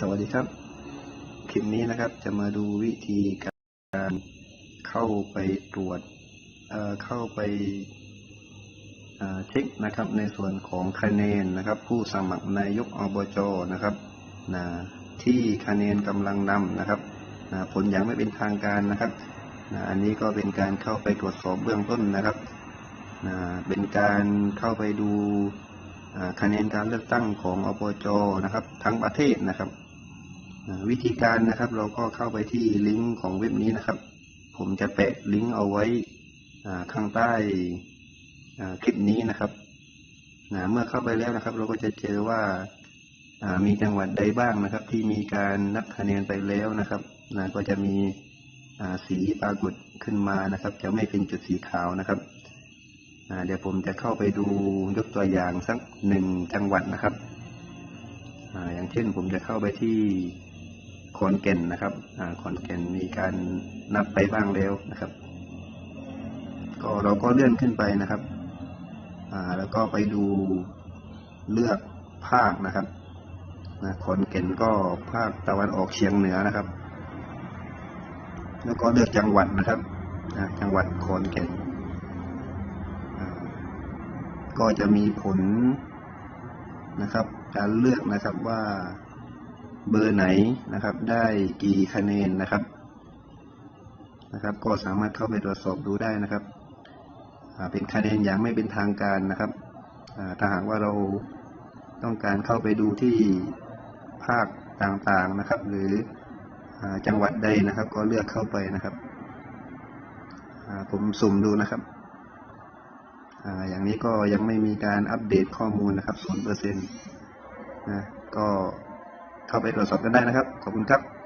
สวัสดีครับ คลิปนี้นะครับจะมาดูวิธีการเข้าไปตรวจเเข้าไปเเช็คนะครับในส่วนของคะแนนนะครับ ผู้สมัครนายกอบจนะครับนะที่คะแนนกำลังนำนะครับนะผลอย่างไม่เป็นทางการนะครับนะอันนี้ก็เป็นการเข้าไปตรวจสอบเบื้องต้นนะครับนะเป็นการเข้าไปดู คะแนนการเลือกตั้งของอบจนะครับ ทั้งประเทศนะครับ วิธีการนะครับเราก็เข้าไปที่ลิงก์ของเว็บนี้นะครับ ผมจะแปะลิงก์เอาไว้ข้างใต้คลิปนี้นะครับเมื่อเข้าไปแล้วนะครับ เราก็จะเจอว่ามีจังหวัดใดบ้างนะครับ ที่มีการนับคะแนนไปแล้วนะครับก็จะมีสีปรากฏขึ้นมานะครับ จะไม่เป็นจุดสีขาวนะครับ เดี๋ยวผมจะเข้าไปดูยกตัวอย่างสักหนึ่งจังหวัดนะครับออย่างเช่นผมจะเข้าไปที่ขอนแก่นนะครับอขอนแก่นมีการนับไปบ้างแล้วนะครับ ก็เราก็เลื่อนขึ้นไปนะครับแล้วก็ไปดูเลือกภาคนะครับขอนแก่นก็ภาคตะวันออกเฉียงเหนือนะครับ แล้วก็เลือกจังหวัดนะครับจังหวัดขอนแก่น ก็จะมีผลนะครับ การเลือกนะครับว่าเบอร์ไหนนะครับ ได้กี่คะแนนนะครับนะครับ ก็สามารถเข้าไปตรวจสอบดูได้นะครับเป็นคะแนนอย่างไม่เป็นทางการนะครับถ้าหากว่าเราต้องการเข้าไปดูที่ภาคต่างๆนะครับ หรือจังหวัดใดนะครับ ก็เลือกเข้าไปนะครับผมสุ่มดูนะครับ อย่างนี้ก็ยังไม่มีการอัปเดตข้อมูลนะครับศูนย์เปอร์เซ็นต์นะก็เข้าไปตรวจสอบกันได้นะครับ ขอบคุณครับ